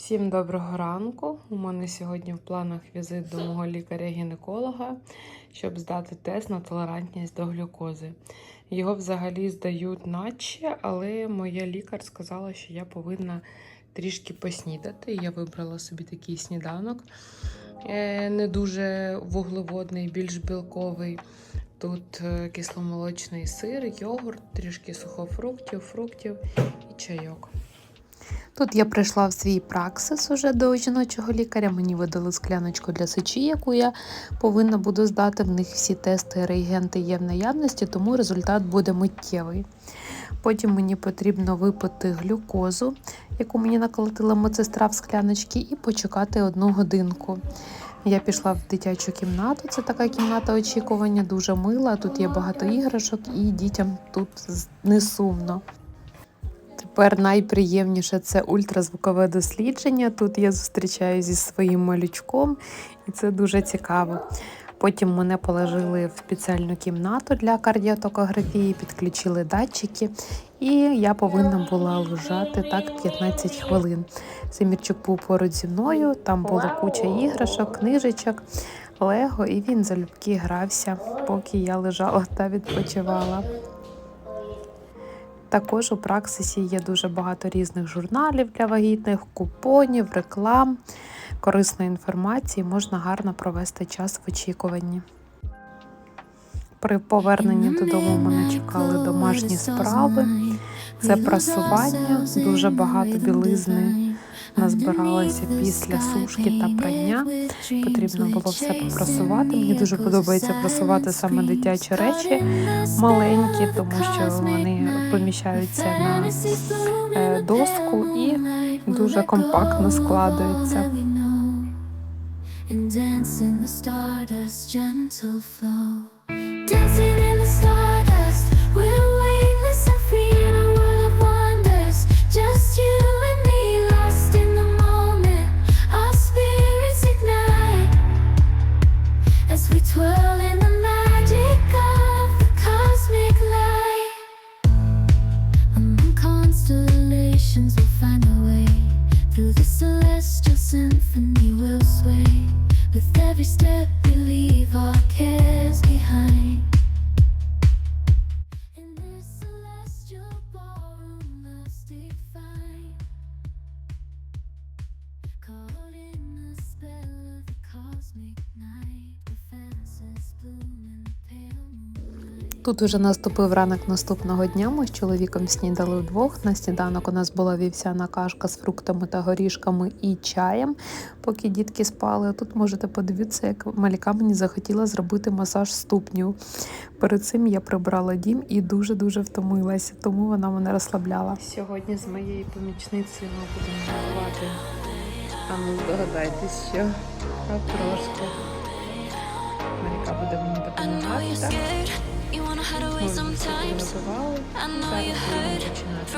Всім доброго ранку. У мене сьогодні в планах візит до мого лікаря-гінеколога, щоб здати тест на толерантність до глюкози. Його взагалі здають наче, але моя лікар сказала, що я повинна трішки поснідати. Я вибрала собі такий сніданок, е, не дуже вуглеводний, більш білковий. Тут е, кисломолочний сир, йогурт, трішки сухофруктів, фруктів і чайок. Тут я прийшла в свій праксис уже до жіночого лікаря. Мені видали скляночку для сечі, яку я повинна буду здати. В них всі тести, реагенти є в наявності, тому результат буде миттєвий. Потім мені потрібно випити глюкозу, яку мені наколотила медсестра в скляночки, і почекати одну годинку. Я пішла в дитячу кімнату. Це така кімната очікування, дуже мила. Тут є багато іграшок, і дітям тут не сумно. Тепер найприємніше це ультразвукове дослідження. Тут я зустрічаюся зі своїм малючком, і це дуже цікаво. Потім мене положили в спеціальну кімнату для кардіотокографії, підключили датчики, і я повинна була лежати так 15 хвилин. Семірчук був поруч зі мною, там була куча іграшок, книжечок, лего, і він залюбки грався, поки я лежала та відпочивала. Також у праксисі є дуже багато різних журналів для вагітних, купонів, реклам, корисної інформації. Можна гарно провести час в очікуванні. При поверненні додому мене чекали домашні справи. Це прасування, дуже багато білизни назбиралося після сушки та прання. Потрібно було все попрасувати. Мені дуже подобається прасувати саме дитячі речі маленькі, тому що вони поміщаються на е, доску і дуже компактно складаються. And dance in the stardust, gentle flow. With every step we leave our cares behind. Тут уже наступив ранок наступного дня. Ми з чоловіком снідали вдвох. На сніданок у нас була вівсяна кашка з фруктами та горішками і чаєм, поки дітки спали. Тут можете подивитися, як Маліка мені захотіла зробити масаж ступнів. Перед цим я прибрала дім і дуже-дуже втомилася, тому вона мене розслабляла. Сьогодні з моєю помічницею ми будемо готувати. А ну здогадайтесь, що трошки. know Зараз you будемо hurt починати.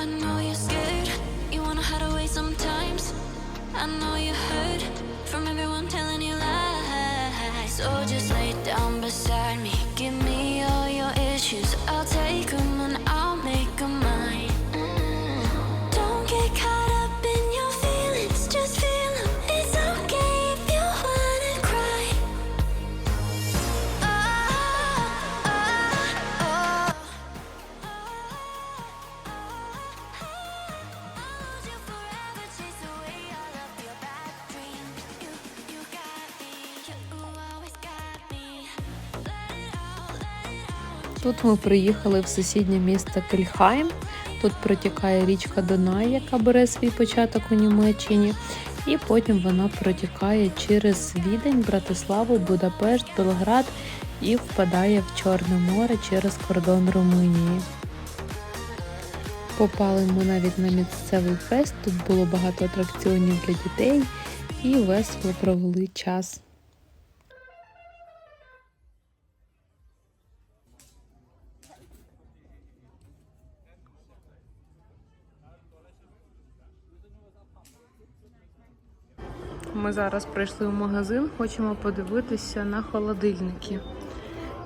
I know you're scared, you wanna hide away sometimes. I know you hurt from everyone telling you lies. So just lay down beside me Тут ми приїхали в сусіднє місто Кельхайм. Тут протікає річка Дунай, яка бере свій початок у Німеччині. І потім вона протікає через Відень, Братиславу, Будапешт, Белград і впадає в Чорне море через кордон Румунії. Попали ми навіть на місцевий фест. Тут було багато атракціонів для дітей і весело провели час. Ми зараз прийшли в магазин, хочемо подивитися на холодильники.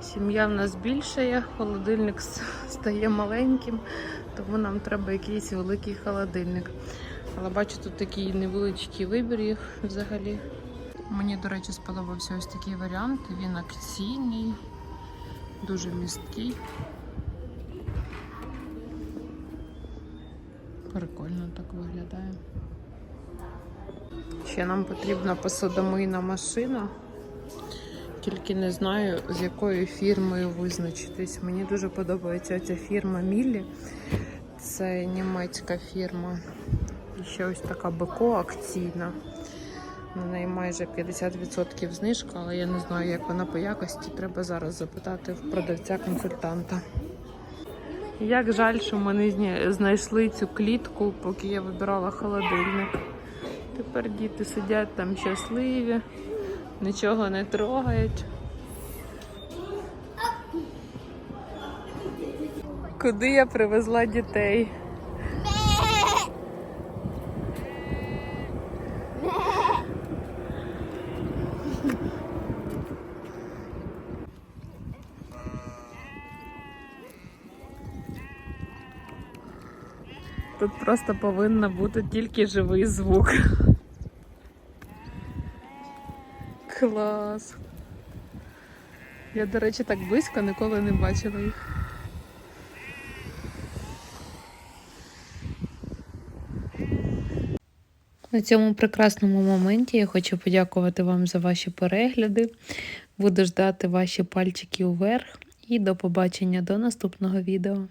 Сім'я в нас більшає, холодильник стає маленьким, тому нам треба якийсь великий холодильник. Але бачу, тут такий невеличкий вибір їх взагалі. Мені, до речі, сподобався ось такий варіант. Він акційний, дуже місткий. Прикольно так виглядає. Ще нам потрібна посудомийна машина. Тільки не знаю, з якою фірмою визначитись. Мені дуже подобається ця фірма Міллі. Це німецька фірма. І ще ось така Беко акційна. На неї майже 50% знижка, але я не знаю, як вона по якості. Треба зараз запитати в продавця-консультанта. Як жаль, що ми не знайшли цю клітку, поки я вибирала холодильник. Тепер діти сидять там щасливі, нічого не трогають. Куди я привезла дітей? Тут просто повинен бути тільки живий звук. Клас. Я, до речі, так близько ніколи не бачила їх. На цьому прекрасному моменті я хочу подякувати вам за ваші перегляди. Буду ждати ваші пальчики вверх і до побачення до наступного відео.